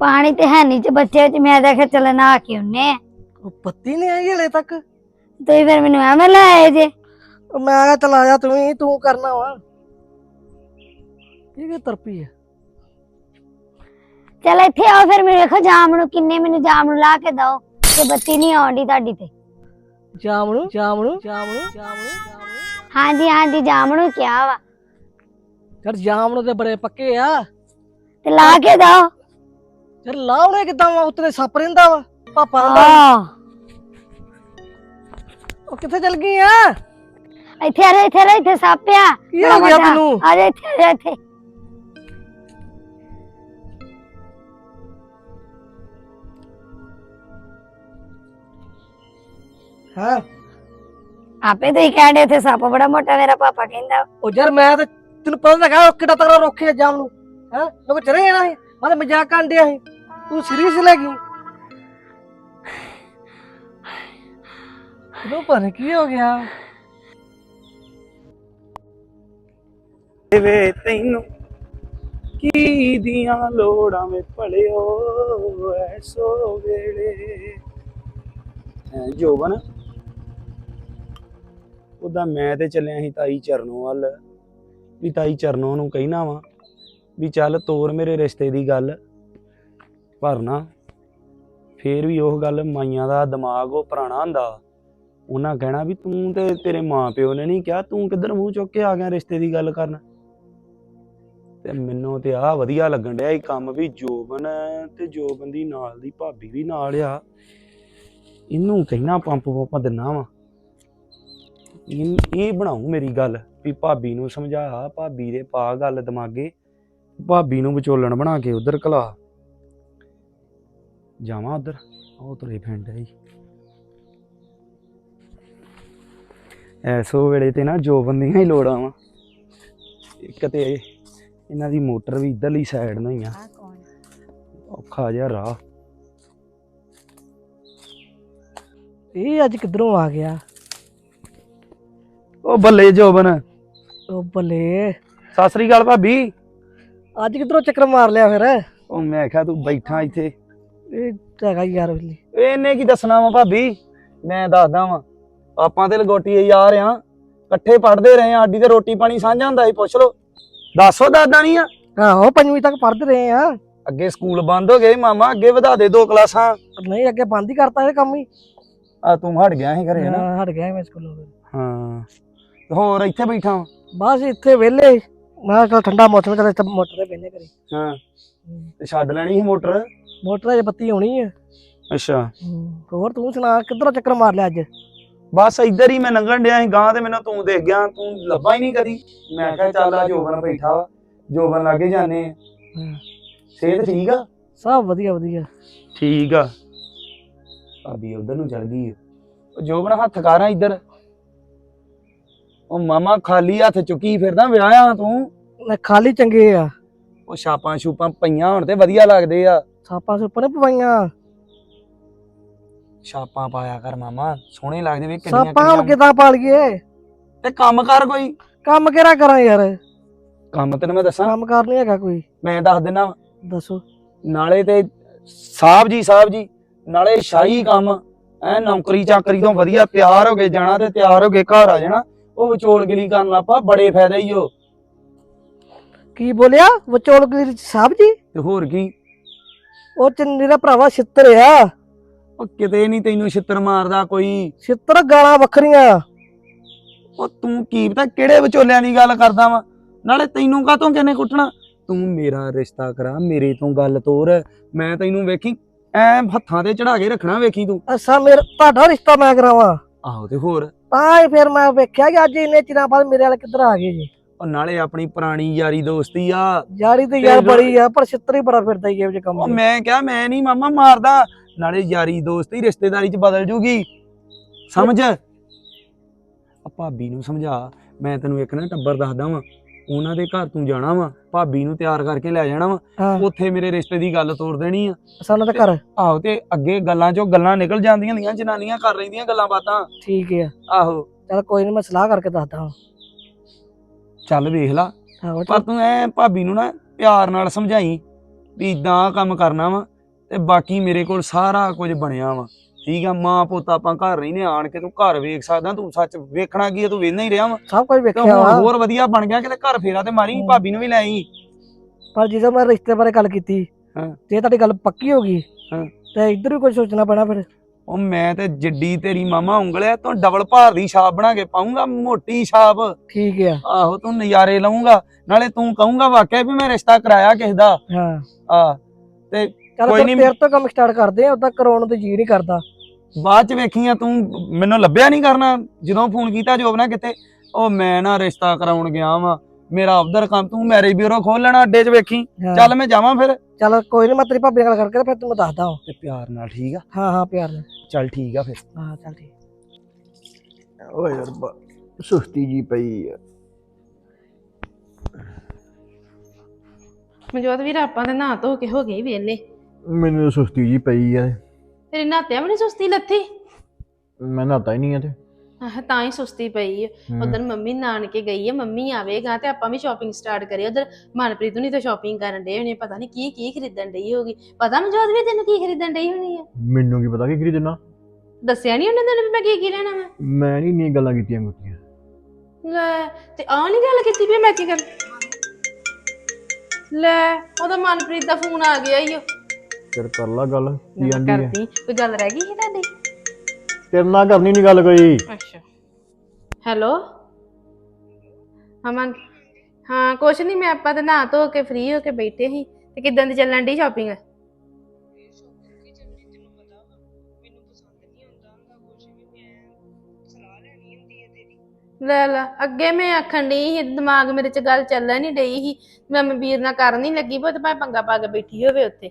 ਪਾਣੀ ਤੇ ਹੈ ਨਹੀਂ ਚ ਬੱਚੇ ਚ ਮੈਂ ਦੇਖਿਆ ਚੱਲ ਨਹਾ ਕੇ ਉਹਨੇ ਉਹ ਪੱਤੀ ਨਹੀਂ ਆਈ ਹਲੇ ਤੱਕ? ਤੁਸੀਂ ਫਿਰ ਮੈਨੂੰ ਐਵੇਂ ਲੈ ਆਏ ਜੇ। ਉਹ ਮੈਂ ਕਿਹਾ ਚਲ ਆ ਜਾ ਤੂੰ ਹੀ ਤੂੰ ਕਰਨਾ ਵਾ। ਇਹ ਕੀ ਤਰਪੀ ਹੈ ਚੱਲ ਇੱਥੇ ਆਓ ਫਿਰ ਮੈਨੂੰ ਵੇਖੋ ਜਾਮ ਨੂੰ ਕਿੰਨੇ ਮੈਨੂੰ ਜਾਮ ਨੂੰ ਲਾ ਕੇ ਦਓ। ਤੇ ਬੱਤੀ ਨਹੀਂ ਆਉਂਦੀ ਤੁਹਾਡੀ ਤੇ। ਜਾਮਣੂ? ਜਾਮਣੂ? ਜਾਮਣੂ? ਜਾਮਣੂ ਜਾਮਣੂ ਹਾਂਜੀ ਹਾਂਜੀ ਜਾਮ ਨੂੰ ਕਿਹਾ ਵਾ। ਯਾਰ ਜਾਮਣੂ ਤੇ ਬੜੇ ਪੱਕੇ ਆ। ਤੇ ਲਾ ਕੇ ਦਓ। ਯਾਰ ਲਾਉਣੇ ਕਿਦਾਂ ਵਾ? ਉੱਤੇ ਸੱਪ ਰਹਿੰਦਾ ਵਾ। ਪਾਪਾ ਦਾ ਆਹ ਉਹ ਕਿੱਥੇ ਚਲ ਗਈ ਆ? ਇੱਥੇ ਆ ਇੱਥੇ ਆ ਇੱਥੇ ਸੱਪ ਆ। ਕੀ ਹੋ ਗਿਆ ਤੈਨੂੰ? ਆ ਜਾ ਇੱਥੇ ਆ ਜਾ ਇੱਥੇ। ਹਾਂ? ਆਪੇ ਤੁਸੀਂ ਕਹਿੰਦੇ ਇੱਥੇ ਸੱਪ ਬੜਾ ਮੋਟਾ ਮੇਰਾ ਪਾਪਾ ਕਹਿੰਦਾ। ਉਹ ਯਾਰ ਮੈਂ ਤਾਂ ਤੈਨੂੰ ਪਤਾ ਲੱਗਾ ਉਹ ਕਿੱਡਾ ਤਗੜਾ ਰੋਕਿਆ ਜਾਮ ਨੂੰ। ਹੈ? ਲੋਕ ਚਲੇ ਜਾਣਾ ਸੀ। ਮੈਂ ਤਾਂ ਮਜ਼ਾਕ ਕਰਨ ਡਿਆ ਤੂੰ ਸੀਰੀਅਸ ਲੈ ਗਈ ਤੈਨੂੰ ਪਰ ਕੀ ਹੋ ਗਿਆ? ਵੇ ਤੈਨੂੰ ਕੀ ਦੀਆਂ ਲੋੜਾਂ ਵੇ ਭਲਿਓ ਐਸੋ ਵੇਲੇ। ਹੈਂ ਜੋਬਨ? ਉਹਦਾ ਮੈਂ ਤੇ ਚੱਲਿਆ ਸੀ ਤਾਈ ਚਰਨੋਂ ਵੱਲ। ਵੀ ਤਾਈ ਚਰਨੋਂ ਨੂੰ ਕਹਿਣਾ ਵਾ ਵੀ ਚੱਲ ਤੋਰ ਮੇਰੇ ਰਿਸ਼ਤੇ ਦੀ ਗੱਲ। ਪਰ ਨਾ ਫੇਰ ਵੀ ਉਹ ਗੱਲ ਮਾਈਆਂ ਦਾ ਦਿਮਾਗ ਉਹ ਪੁਰਾਣਾ ਹੁੰਦਾ। ਉਹਨਾਂ ਕਹਿਣਾ ਵੀ ਤੂੰ ਤੇ ਤੇਰੇ ਮਾਂ ਪਿਓ ਨੇ ਨਹੀਂ ਕਿਹਾ, ਤੂੰ ਕਿੱਧਰ ਮੂੰਹ ਚੁੱਕ ਕੇ ਆ ਗਿਆ ਰਿਸ਼ਤੇ ਦੀ ਗੱਲ ਕਰਨ। ਤੇ ਮੈਨੂੰ ਤੇ ਆ ਵਧੀਆ ਲੱਗਣ ਡਿਆ ਇਹ ਕੰਮ ਵੀ ਜੋਬਨ ਤੇ ਜੋਬਨ ਦੀ ਨਾਲ ਦੀ ਭਾਬੀ ਵੀ ਨਾਲ ਆ। ਇਹਨੂੰ ਕਹਿਣਾ ਪੰਪ ਪੰਪ ਦਿਨਾ ਵਾ। ਇਹ ਇਹ ਬਣਾਉ ਮੇਰੀ ਗੱਲ ਵੀ ਭਾਬੀ ਨੂੰ ਸਮਝਾ, ਭਾਬੀ ਦੇ ਪਾ ਗੱਲ ਦਿਮਾਗੇ। ਭਾਬੀ ਨੂੰ ਵਿਚੋਲਣ ਬਣਾ ਕੇ ਉਧਰ ਕਲਾ ਜਾਵਾਂ ਉਧਰ। ਉਹ ਤੁਰੇ ਫਿੰਡ ਹੈ ਐਸੋ ਵੇਲੇ ਤੇ ਨਾ ਜੋਬਨ ਦੀਆਂ ਹੀ ਲੋੜਾਂ ਵਾ। ਇੱਕ ਤੇ ਇਹਨਾਂ ਦੀ ਮੋਟਰ ਵੀ ਇਧਰਲੀ ਸਾਈਡ ਨੂੰ ਹੀ ਆ? ਔਖਾ ਜਿਹਾ ਰਾਹ। ਇਹ ਅੱਜ ਕਿੱਧਰੋਂ ਆ ਗਿਆ? ਉਹ ਬੱਲੇ ਜੋਬਨ। ਉਹ ਬੱਲੇ। ਸਤਿ ਸ੍ਰੀ ਅਕਾਲ ਭਾਬੀ। ਅੱਜ ਕਿੱਧਰੋਂ ਚੱਕਰ ਮਾਰ ਲਿਆ ਫਿਰ? ਉਹ ਮੈਂ ਕਿਹਾ ਤੂੰ ਬੈਠਾ ਇੱਥੇ। ਇਹ ਹੈਗਾ ਯਾਰ ਵੇਲੀ ਇਹਨੇ ਕੀ ਦੱਸਣਾ ਵਾ ਭਾਬੀ? ਮੈਂ ਦੱਸਦਾ ਵਾਂ। ਆਪਾਂ ਤੇ ਲਗੋਟੀ ਯਾਰ ਆ। ਇਕੱਠੇ ਪੜਦੇ ਰਹੇ ਆ ਆਡੀ ਤੇ ਰੋਟੀ ਪਾਣੀ ਸਾਂਝਾ ਹੁੰਦਾ ਸੀ ਪੁੱਛ ਲੋ ਦੱਸੋ ਦਾਦਾ ਨਹੀਂ ਆ? ਆਹੋ ਪੰਜਵੀਂ ਤੱਕ ਪੜ੍ਹਦੇ ਰਹੇ ਆ। ਅੱਗੇ ਸਕੂਲ ਬੰਦ ਹੋ ਗਏ ਮਾਮਾ ਅੱਗੇ ਵਧਾ ਦੇ ਦੋ ਕਲਾਸਾਂ। ਨਹੀਂ ਅੱਗੇ ਬੰਦ ਹੀ ਕਰਤਾ ਇਹ ਕੰਮ ਹੀ। ਆ ਤੂੰ ਹਟ ਗਿਆ ਸੀ ਘਰੇ ਨਾ ਹਾਂ, ਹਟ ਗਿਆ ਮੈਂ ਸਕੂਲੋਂ ਫਿਰ। ਹਾਂ। ਤੇ ਹੋਰ ਇੱਥੇ ਬੈਠਾ ਵਾਂ। ਬਸ ਇੱਥੇ ਵਿਹਲੇ ਮੈਂ ਕਿਹਾ ਠੰਡਾ ਮੌਸਮ ਚੱਲ ਇੱਥੇ ਮੋਟਰ ਤੇ ਬੈਨੇ ਕਰੀ ਹਾਂ। ਤੇ ਛੱਡ ਲੈਣੀ ਸੀ ਮੋਟਰ? ਮੋਟਰ 'ਚ ਬੱਤੀ ਹੋਣੀ ਆ। ਅੱਛਾ। ਹੋਰ ਤੂੰ ਸੁਣਾ ਕਿੱਧਰੋਂ ਚੱਕਰ ਮਾਰ ਲਿਆ ਅੱਜ? ਬਸ ਇੱਧਰ ਹੀ ਮੈਂ ਲੰਘਣ ਡਿਆ ਸੀ ਗਾਂ ਤੇ ਮੈਨੂੰ ਤੂੰ ਦੇਖ ਗਿਆ ਤੂੰ ਲੱਭਾ ਹੀ ਨਹੀਂ ਕਦੀ। ਮੈਂ ਕਿਹਾ ਚੱਲ ਆ ਜੋਬਨ ਬੈਠਾ ਵਾ। ਜੋਬਨ ਲਾਗੇ ਜਾਣੇ ਆ। ਸਿਹਤ ਠੀਕ ਆ? ਸਭ ਵਧੀਆ ਵਧੀਆ। ਠੀਕ ਆ। ਭਾਬੀ ਉਧਰ ਨੂੰ ਚਲ ਗਈ ਆ। ਉਹ ਜੋਬਨ ਹੱਥ ਕਾਰਾਂ ਇੱਧਰ। ਉਹ ਮਾਮਾ ਖਾਲੀ ਹੱਥ ਚੁੱਕੀ ਫਿਰਦਾ ਵਿਆਹਿਆ ਤੂੰ। ਖਾਲੀ ਚੰਗੇ ਆ। ਉਹ ਛਾਪਾਂ ਛੂਪਾਂ ਪਈਆਂ ਹੁਣ ਤੇ ਵਧੀਆ ਲੱਗਦੇ ਆ। ਸਾਪਾਂ ਸੁਪਾਂ ਨੇ ਪਵਾਈਆਂ। ਛਾਪਾਂ ਪਾਇਆ ਕਰ ਮਾਮਾ ਸੋਹਣੇ ਲੱਗਦੇ ਵੇ ਕਿੰਨੀਆਂ ਸਾਪਾਂ ਹੁਣ ਕਿੰਨੀਆਂ। ਕਿਦਾਂ ਪਾਲ ਗਏ ਤੇ ਕੰਮ ਕਰ ਕੋਈ? ਕੰਮ ਕਿਹੜਾ ਕਰਾਂ ਯਾਰ? ਕੰਮ ਤੈਨੂੰ ਮੈਂ ਦੱਸਾਂ? ਕੰਮ ਕਰ ਨਹੀਂ ਹੈਗਾ ਕੋਈ। ਮੈਂ ਦੱਸ ਦਿੰਦਾ ਦੱਸੋ। ਨਾਲੇ ਤੇ ਸਾਹਿਬ ਜੀ ਸਾਹਿਬ ਜੀ ਨਾਲੇ ਸ਼ਾਹੀ ਕੰਮ ਐ ਨੌਕਰੀ ਚਾਕਰੀ ਤੋਂ ਵਧੀਆ ਤਿਆਰ ਹੋ ਕੇ ਜਾਣਾ ਤੇ ਤਿਆਰ ਹੋ ਕੇ ਘਰ ਆ ਜਾਣਾ ਉਹ ਵਿਚੋਲਗਿਰੀ ਕਰਨ ਲੱਪਾ ਬੜੇ ਫਾਇਦੇ ਹੀ ਹੋ ਕੀ ਬੋਲਿਆ? ਵਿਚੋਲਗਿਰੀ ਸਾਹਿਬ ਜੀ? ਤੇ ਹੋਰ ਕੀ? ਉਹ ਚੰਨੀ ਦਾ ਭਰਾਵਾ ਛਿੱਤਰ ਆ। ਉਹ ਕਿਤੇ ਨਹੀਂ ਤੈਨੂੰ ਛਿੱਤਰ ਮਾਰਦਾ ਕੋਈ। ਛਿੱਤਰ ਗਾਲਾਂ ਵੱਖਰੀਆਂ। ਉਹ ਤੂੰ ਕੀ ਪਤਾ ਕਿਹੜੇ ਵਿਚੋਲਿਆਂ ਦੀ ਗੱਲ ਕਰਦਾ ਵਾ? ਨਾਲੇ ਤੈਨੂੰ ਕਾਹਤੋਂ ਕਿਨੇ ਕੁੱਟਣਾ? ਤੂੰ ਮੇਰਾ ਰਿਸ਼ਤਾ ਕਰਾ ਮੇਰੇ ਤੋਂ ਗੱਲ ਤੋਰ। ਮੈਂ ਤੈਨੂੰ ਵੇਖੀ ਐ ਹੱਥਾਂ ਤੇ ਚੜਾ ਕੇ ਰੱਖਣਾ ਵੇਖੀ ਤੂੰ। ਅਸਾ ਮੇਰਾ ਤੁਹਾਡਾ ਰਿਸ਼ਤਾ ਮੈਂ ਕਰਾਵਾਂ। ਆਹੋ ਤੇ ਹੋਰ। ਤਾਂ ਹੀ ਫਿਰ ਮੈਂ ਵੇਖਿਆ ਕਿ ਅੱਜ ਇੰਨੇ ਚਿਰਾਂ ਬਾਅਦ ਮੇਰੇ ਵਾਲੇ ਕਿੱਧਰ ਆ ਗਏ ਜੀ। ਉਹ ਨਾਲੇ ਆਪਣੀ ਪੁਰਾਣੀ ਯਾਰੀ ਦੋਸਤੀ ਆ। ਯਾਰੀ ਤੇ ਯਾਰ ਬੜੀ ਆ ਪਰ ਛਿੱਤਰ ਹੀ ਬੜਾ ਫਿਰਦਾ ਹੀ ਇਹ ਜੇ ਕੰਮ ਉਹ। ਮੈਂ ਕਿਹਾ ਮੈਂ ਨਹੀਂ ਮਾਮਾ ਮਾਰਦਾ। ਨਾਲੇ ਯਾਰੀ ਦੋਸਤੀ ਰਿਸ਼ਤੇਦਾਰੀ ਚ ਬਦਲ ਜੂਗੀ। ਸਮਝ? ਆ ਭਾਬੀ ਨੂੰ ਸਮਝਾ। ਮੈਂ ਤੈਨੂੰ ਇੱਕ ਨਾ ਟੱਬਰ ਦੱਸਦਾ ਵਾਂ। ਉਹਨਾਂ ਦੇ ਘਰ ਤੂੰ ਜਾਣਾ ਵਾ। ਭਾਬੀ ਨੂੰ ਤਿਆਰ ਕਰਕੇ ਲੈ ਜਾਣਾ ਵਾ। ਹਾਂ। ਉੱਥੇ ਮੇਰੇ ਰਿਸ਼ਤੇ ਦੀ ਗੱਲ ਤੋਰ ਦੇਣੀ ਆ। ਸਾਨੂੰ ਤਾਂ ਘਰ। ਆਹੋ ਤੇ ਅੱਗੇ ਗੱਲਾਂ ਚੋਂ ਗੱਲਾਂ ਨਿਕਲ ਜਾਂਦੀਆਂ ਦੀਆਂ ਜਨਾਨੀਆਂ ਕਰ ਲੈਂਦੀਆਂ ਗੱਲਾਂ ਬਾਤਾਂ। ਠੀਕ ਆ। ਆਹੋ। ਚਲ ਕੋਈ ਨਹੀਂ ਮੈਂ ਸਲਾਹ ਕਰਕੇ ਦੱਸਦਾ ਹਾਂ ਚੱਲ ਵੇਖ ਲਾ ਆਹੋ ਪਰ ਤੂੰ ਐ ਭਾਬੀ ਨੂੰ ਨਾ ਪਿਆਰ ਨਾਲ ਸਮਝਾਈ ਵੀ ਇਦਾਂ ਕੰਮ ਕਰਨਾ ਵਾ ਤੇ ਬਾਕੀ ਮੇਰੇ ਕੋਲ ਸਾਰਾ ਕੁਝ ਬਣਿਆ ਵਾ ਠੀਕ ਆ ਮਾਂ ਪੁੱਤ ਆਪਾਂ ਘਰ ਰਹਿੰਦੇ ਆਣ ਕੇ ਤੂੰ ਘਰ ਵੇਖ ਸਕਦਾ ਤੂੰ ਸੱਚ ਵੇਖਣਾ ਕੀ ਆ ਤੂੰ ਵੇਖਣਾ ਹੀ ਰਿਹਾ ਵਾ ਸਭ ਕੁਝ ਵੇਖਿਆ ਵਾ ਹੋਰ ਵਧੀਆ ਬਣ ਗਿਆ ਕਿਤੇ ਘਰ ਫੇਰਾ ਤੇ ਮਾਰੀ। ਭਾਬੀ ਨੂੰ ਵੀ ਲੈ ਆਈ ਪਰ ਜਦੋਂ ਮੈਂ ਰਿਸ਼ਤੇ ਬਾਰੇ ਗੱਲ ਕੀਤੀ ਹਾਂ। ਤੇ ਤੁਹਾਡੀ ਗੱਲ ਪੱਕੀ ਹੋ ਗਈ ਹਾਂ। ਤੇ ਇੱਧਰ ਵੀ ਕੁਝ ਸੋਚਣਾ ਪੈਣਾ ਫਿਰ ਉਹ ਮੈਂ ਤੇ ਜਿੱਡੀ ਤੇਰੀ ਮਾਮਾ ਉਂਗਲਿਆ ਤੂੰ ਡਬਲ ਭਾਰ ਦੀ ਛਾਪ ਬਣਾ ਕੇ ਪਾਉਂਗਾ ਮੋਟੀ ਛਾਪ। ਠੀਕ ਆ। ਆਹੋ ਤੂੰ ਨਜ਼ਾਰੇ ਲਊਂਗਾ ਨਾਲੇ ਤੂੰ ਕਹੂੰਗਾ ਵਾਕਿਆ ਵੀ ਮੈਂ ਰਿਸ਼ਤਾ ਕਰਾਇਆ ਕਿਸ ਦਾ। ਹਾਂ। ਆ ਤੇ ਕੋਈ ਫਿਰ ਨੀ। ਤੇਰੇ ਤੋਂ ਕੰਮ ਸਟਾਰਟ ਕਰਦੇ ਆ ਉਦਾਂ ਕਰਾਉਣ ਤੇ ਜੀ ਨਹੀਂ ਕਰਦਾ। ਬਾਅਦ ਚ ਵੇਖੀਆਂ ਤੂੰ ਮੈਨੂੰ ਲੱਭਿਆ ਨਹੀਂ ਕਰਨਾ ਜਦੋਂ ਫੋਨ ਕੀਤਾ ਜੋਬ ਨਾ ਕਿਤੇ ਉਹ ਮੈਂ ਨਾ ਰਿਸ਼ਤਾ ਕਰਾਉਣ ਗਿਆ ਵਾਂ। ਮੇਰਾ ਉਧਰ ਕੰਮ ਤੂੰ ਮੈਰਿਜ ਬਿਊਰੋ ਖੋਲ ਲੈਣਾ ਅੱਡੇ 'ਚ ਵੇਖੀ। ਹਾਂ। ਚੱਲ ਮੈਂ ਜਾਵਾਂ ਫਿਰ। ਚੱਲ ਕੋਈ ਨਹੀਂ ਮੈਂ ਤੇਰੀ ਭਾਬੀ ਨਾਲ ਗੱਲ ਕਰਕੇ ਤੇ ਫਿਰ ਤੈਨੂੰ ਦੱਸਦਾ ਹਾਂ ਤੇ ਪਿਆਰ ਨਾਲ ਠੀਕ ਆ? ਹਾਂ ਹਾਂ ਪਿਆਰ ਨਾਲ। ਚੱਲ ਠੀਕ ਆ ਫਿਰ। ਹਾਂ ਚੱਲ ਠੀਕ। ਓਏ ਰੱਬਾ ਸੁਸਤੀ ਜੀ ਪਈ ਆ। ਮਨਜੋਤ ਵੀਰ ਆਪਾਂ ਤੇ ਨਹਾ ਧੋ ਕੇ ਹੋ ਗਏ ਵੇਲੇ ਮੈਨੂੰ ਸੁਸਤੀ ਜੀ ਪਈ ਆ। ਤੇਰੀ ਨਾਤਿਆਂ ਵੀ ਨੀ ਸੁਸਤੀ ਲੱਥੀ? ਮੈਂ ਨਹਾਤਾ ਹੀ ਨਹੀਂ ਆ ਤੇ। ਆਹ ਤਾਂ ਹੀ ਸੁਸਤੀ ਪਈ ਹੈ। ਉਧਰ ਮੰਮੀ ਨਾਨਕੇ ਗਈ ਹੈ ਮੰਮੀ ਆਵੇਗਾ ਤੇ ਆਪਾਂ ਵੀ ਸ਼ਾਪਿੰਗ ਸਟਾਰਟ ਕਰੀਏ। ਉਧਰ ਮਨਪ੍ਰੀਤ ਨਹੀਂ ਤਾਂ ਸ਼ਾਪਿੰਗ ਕਰਨ ਡੇ ਹੋਣੇ ਪਤਾ ਨਹੀਂ ਕੀ ਕੀ ਖਰੀਦਣ ਡਈ ਹੋਗੀ ਪਤਾ ਮਨਜੋਤ ਵੀ ਤੈਨੂੰ ਕੀ ਖਰੀਦਣ ਡਈ ਹੋਣੀ ਹੈ ਮੈਨੂੰ ਕੀ ਪਤਾ ਕੀ ਖਰੀਦਣਾ? ਦੱਸਿਆ ਨਹੀਂ ਉਹਨੇ ਤੈਨੂੰ ਵੀ ਮੈਂ ਕੀ ਕੀ ਲੈਣਾ ਵਾ? ਮੈਂ ਨਹੀਂ ਇੰਨੀਆਂ ਗੱਲਾਂ ਕੀਤੀਆਂ ਗੁੱਤੀਆਂ ਲੈ ਤੇ ਆਹ ਨਹੀਂ ਗੱਲ ਕੀਤੀ ਵੀ ਮੈਂ ਕੀ ਕਰ ਲੈ ਉਹਦਾ ਮਨਪ੍ਰੀਤ ਦਾ ਫੋਨ ਆ ਗਿਆ ਈ ਓ। ਫਿਰ ਕਰ ਲਾ ਗੱਲ ਕੀ ਮੈਂ ਆਂਦੀ ਆ? ਕਰਦੀ ਕੋਈ ਗੱਲ ਰਹਿ ਗਈ ਸੀ ਤੁਹਾਡੀ? ਤੇਰੇ ਨਾਲ ਕਰਨੀ ਨਹੀਂ ਗੱਲ ਕੋਈ। ਅੱਛਾ। ਹੈਲੋ? ਅਮਨ ਹਾਂ, ਕੁਛ ਨਹੀਂ ਮੈਂ ਆਪਾਂ ਤੇ ਨਹਾ ਧੋ ਕੇ ਫ੍ਰੀ ਹੋ ਕੇ ਬੈਠੇ ਸੀ। ਤੇ ਕਿਦਾਂ ਦੀ ਚੱਲਣ ਦੀ ਸ਼ਾਪਿੰਗ ਲੈ ਲੈ, ਅੱਗੇ ਮੈਂ ਆਖਣ ਡਈ ਸੀ, ਦਿਮਾਗ ਮੇਰੇ ਚ ਗੱਲ ਚੱਲਣ ਨਹੀਂ ਡਈ ਸੀ। ਮੈਂ ਵੀਰ ਨਾਲ ਕਰਨ ਨਹੀਂ ਲੱਗੀ ਪਰ ਭਾਵੇਂ ਪੰਗਾ ਪਾ ਕੇ ਬੈਠੀ ਹੋਵੇ ਉੱਥੇ।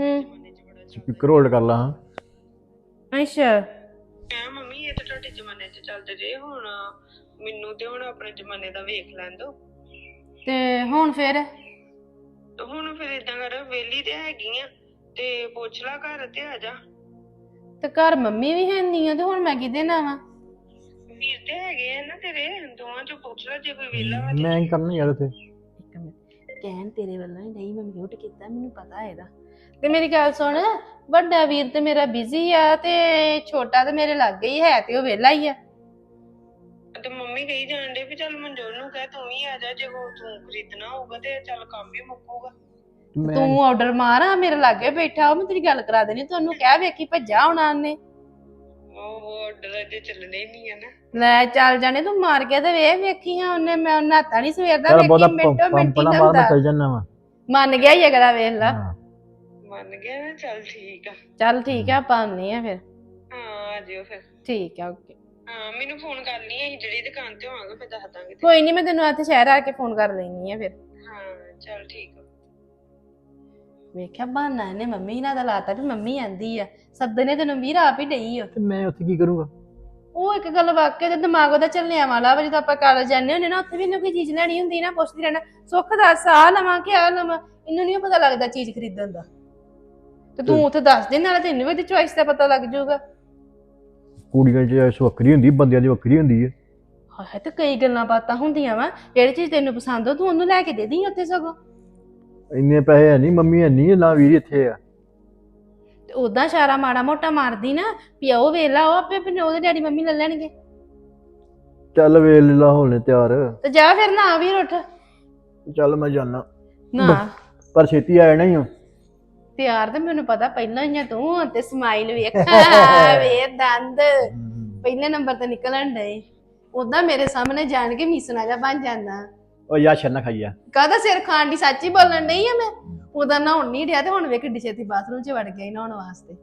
ਹੂੰ। ਸਪੀਕਰ ਹੋਲਡ ਕਰ ਲਾ। ਹਾਂ ਅੱਛਾ। ਮੈਂ ਮੰਮੀ ਇਹ ਤਾਂ ਤੁਹਾਡੇ ਜ਼ਮਾਨੇ 'ਚ ਚੱਲਦੇ ਜੇ ਹੁਣ ਮੈਨੂੰ ਤੇ ਹੁਣ ਆਪਣੇ ਜ਼ਮਾਨੇ ਦਾ ਵੇਖ ਲੈਣ ਦੋ ਤੇ ਹੁਣ ਫਿਰ? ਤੇ ਹੁਣ ਫਿਰ ਇਦਾਂ ਕਰ ਵੇਲੀ ਤੇ ਹੈਗੀ ਆ ਤੇ ਪੁੱਛ ਲਾ ਘਰ ਤੇ ਆ ਜਾ। ਤੇ ਘਰ ਮੰਮੀ ਵੀ ਹੈ ਨਹੀਂ ਆ ਤੇ ਹੁਣ ਮੈਂ ਕਿਹਦੇ ਨਾਲ ਵਾਂ ਵੀਰ ਤੇ ਹੈਗੇ ਆ ਨਾ ਤੇਰੇ ਦੋਵਾਂ ਚੋਂ ਪੁੱਛ ਲਾ ਜੇ ਕੋਈ ਵੇਲਾ ਵਾ ਤੇ। ਮੈਂ ਕੀ ਕਰਨਾ ਯਾਰ ਉੱਥੇ ਇੱਕ ਮਿੰਟ। ਕਹਿਣ ਤੇਰੇ ਵੱਲੋਂ ਹੀ ਨਹੀਂ ਮੈਂ ਮਿਊਟ ਕੀਤਾ ਮੈਨੂੰ ਪਤਾ ਇਹਦਾ। ਤੇ ਮੇਰੀ ਗੱਲ ਸੁਣ ਵੱਡਾ ਵੀਰ ਤੇ ਮੇਰਾ ਬਿਜ਼ੀ ਆ ਤੇ ਛੋਟਾ ਤੇ ਮੇਰੇ ਲੱਗ ਹੀ ਹੈ ਤੇ ਉਹ ਵਿਹਲਾ ਹੀ ਆ। ਤੇ ਮੰਮੀ ਕਹੀ ਡੇ ਵੀ ਚੱਲ ਮਨਜੋਤ ਨੂੰ ਕਹਿ ਤੂੰ ਵੀ ਆ ਜਾ ਜੇ ਕੋ ਤੂੰ ਖਰੀਦਣਾ ਹੋਊਗਾ ਤੇ ਚੱਲ ਕੰਮ ਵੀ ਮੁੱਕੂਗਾ। ਮੈਂ ਤੂੰ ਆਰਡਰ ਮਾਰਾ ਮੇਰੇ ਲਾਗੇ ਬੈਠਾ ਉਹ ਮੈਂ ਤੇਰੀ ਗੱਲ ਕਰਾ ਦੇਣੀ ਤੁਹਾਨੂੰ ਕਹਿ ਵੇਖੀ ਭੱਜਾ ਹੋਣਾ ਉਹਨੇ। ਉਹ ਆਰਡਰ ਅਜੇ ਚੱਲਣੇ ਹੀ ਨਹੀਂ ਆ ਨਾ। ਲੈ ਚੱਲ ਜਾਣੇ ਤੂੰ ਮਾਰ ਕੇ ਤੇ ਵੇਖ ਵੇਖੀ ਆ ਉਹਨੇ ਮੈਂ ਨਾਤਾ ਨਹੀਂ ਸਵੇਰ ਦਾ ਚੱਲ ਬਹੁਤਾ ਵੇਖੀ ਮਿੰਟੋ ਮਿੰਟੀ ਪੰਪਣਾ ਮਾਰ ਨੰਦਾ ਮੈਂ ਚੱਲ ਜਾਣਾ ਵਾ। ਮੰਨ ਗਿਆ ਹੀ ਅਗਲਾ ਵੇਖ ਲਾ। ਹਾਂ। ਮੰਨ ਗਿਆ ਨਾ ਚੱਲ ਠੀਕ ਆ। ਚੱਲ ਠੀਕ ਆ ਆਪਾਂ ਆਉਂਦੇ ਆ ਫਿਰ। ਹਾਂ ਆ ਜਿਓ ਫਿਰ। ਠੀਕ ਆ ਓਕੇ। ਹਾਂ ਮੈਨੂੰ ਫੋਨ ਕਰ ਲਈ ਅਸੀਂ ਜਿਹੜੀ ਦੁਕਾਨ ਤੇ ਹੋਵਾਂਗੇ ਫਿਰ ਦੱਸ ਦਾਂਗੇ ਤੇ ਕੋਈ ਨਹੀਂ ਮੈਂ ਤੈਨੂੰ ਇੱਥੇ ਸ਼ਹਿਰ ਆ ਕੇ ਫੋਨ ਕਰ ਲੈਣੀ ਆ ਫਿਰ। ਹਾਂ ਚੱਲ ਠੀਕ ਆ। ਵੇਖਿਆ ਬਹਾਨਾ ਇਹਨੇ ਮੰਮੀ ਨਾਲ ਦਾ ਲਾਤਾ ਵੀ ਮੰਮੀ ਆਂਦੀ ਆ। ਸੱਦਨੇ ਤੈਨੂੰ ਵੀਰ ਆਪ ਹੀ ਡਈ ਓ ਤੇ ਮੈਂ ਉੱਥੇ ਕੀ ਕਰੂੰਗਾ? ਉਹ ਇੱਕ ਗੱਲ ਵਾਕਿਆ ਤੇ ਦਿਮਾਗ ਉਹਦਾ ਚੱਲਣਿਆ ਵਾਲਾ ਵਾ ਜਦੋਂ ਆਪਾਂ ਕਾਲਜ ਜਾਂਦੇ ਹੁੰਦੇ ਨਾ ਉੱਥੇ ਵੀ ਇਹਨੂੰ ਕੋਈ ਚੀਜ਼ ਲੈਣੀ ਹੁੰਦੀ ਨਾ ਪੁੱਛਦੀ ਰਹਿਣਾ। ਸੁੱਖ ਦੱਸ ਆ ਲਵਾਂ ਕਿ ਆ ਲਵਾਂ ਇਹਨੂੰ ਨਹੀਂ ਪਤਾ ਲੱਗਦਾ ਚੀਜ਼ ਖਰੀਦਣ ਦਾ। ਤੇ ਤੂੰ ਉੱਥੇ ਦੱਸ ਦੇ ਨਾਲੇ ਤੈਨੂੰ ਵੀ ਇਹਦੀ ਚੋਇਸ ਦਾ ਪਤਾ ਲੱਗ ਜਾਊਗਾ। ਕੁੜੀਆਂ 'ਚ ਐਸ ਵੱਖਰੀ ਹੁੰਦੀ ਬੰਦਿਆਂ ਦੀ ਵੱਖਰੀ ਹੁੰਦੀ ਹੈ ਹਾਏ ਤੇ ਕਈ ਗੱਲਾਂ ਬਾਤਾਂ ਹੁੰਦੀਆਂ ਵਾ ਜਿਹੜੀ ਚੀਜ਼ ਤੈਨੂੰ ਪਸੰਦ ਹੋ ਤੂੰ ਉਹਨੂੰ ਲੈ ਕੇ ਦੇ ਦੀ ਉੱਥੇ ਸਗੋਂ। ਇੰਨੇ ਪੈਸੇ ਹੈ ਨਹੀਂ ਮੰਮੀ ਹੈ ਨਹੀਂ ਨਾ ਵੀਰ ਇੱਥੇ ਆ। ਤੇ ਉਦਾਂ ਇਸ਼ਾਰਾ ਮਾੜਾ ਮੋਟਾ ਮਾਰਦੀ ਨਾ ਵੀ ਉਹ ਵੇਲਾ ਉਹ ਆਪੇ ਆਪਣੇ ਉਹਦੇ ਡੈਡੀ ਮੰਮੀ ਲੈ ਲੈਣਗੇ। ਚੱਲ ਵੇਲ ਲਾ ਹੋਣੇ ਤਿਆਰ। ਤੇ ਜਾ ਫਿਰ ਨਾ ਵੀਰ ਉੱਠ। ਚੱਲ ਮੈਂ ਜਾਣਾ ਨਾ। ਪਰ ਛੇਤੀ ਆ ਜਾਣਾ ਹੀ ਆ। ਤਿਆਰ ਤੇ ਮੈਨੂੰ ਪਤਾ ਪਹਿਲਾਂ ਹੀ ਆ ਤੂੰ ਤੇ ਸਮਾਈਲ ਵੇਖ। ਵੇ ਦੰਦ। ਪਹਿਲੇ ਨੰਬਰ ਤੇ ਨਿਕਲਣ ਡਏ। ਉਦਾਂ ਮੇਰੇ ਸਾਹਮਣੇ ਜਾਣ ਕੇ ਮੀਸਣਾ ਜਾ ਬਣ ਜਾਂਦਾ। ਓ ਯਾ ਛੰਨਾ ਖਾਈਆ। ਕਾਹਦਾ ਸਿਰ ਖਾਣ ਦੀ ਸੱਚੀ ਬੋਲਣ ਡਈ ਆ ਮੈਂ? ਉਹਦਾ ਨਹਾਉਣ ਨਹੀਂ ਡਿਆ ਤੇ ਹੁਣ ਵੇਖ ਕਿੱਡੀ ਛੇਤੀ ਬਾਥਰੂਮ 'ਚ ਵੜ ਗਿਆ ਈ ਨਹਾਉਣ ਵਾਸਤੇ।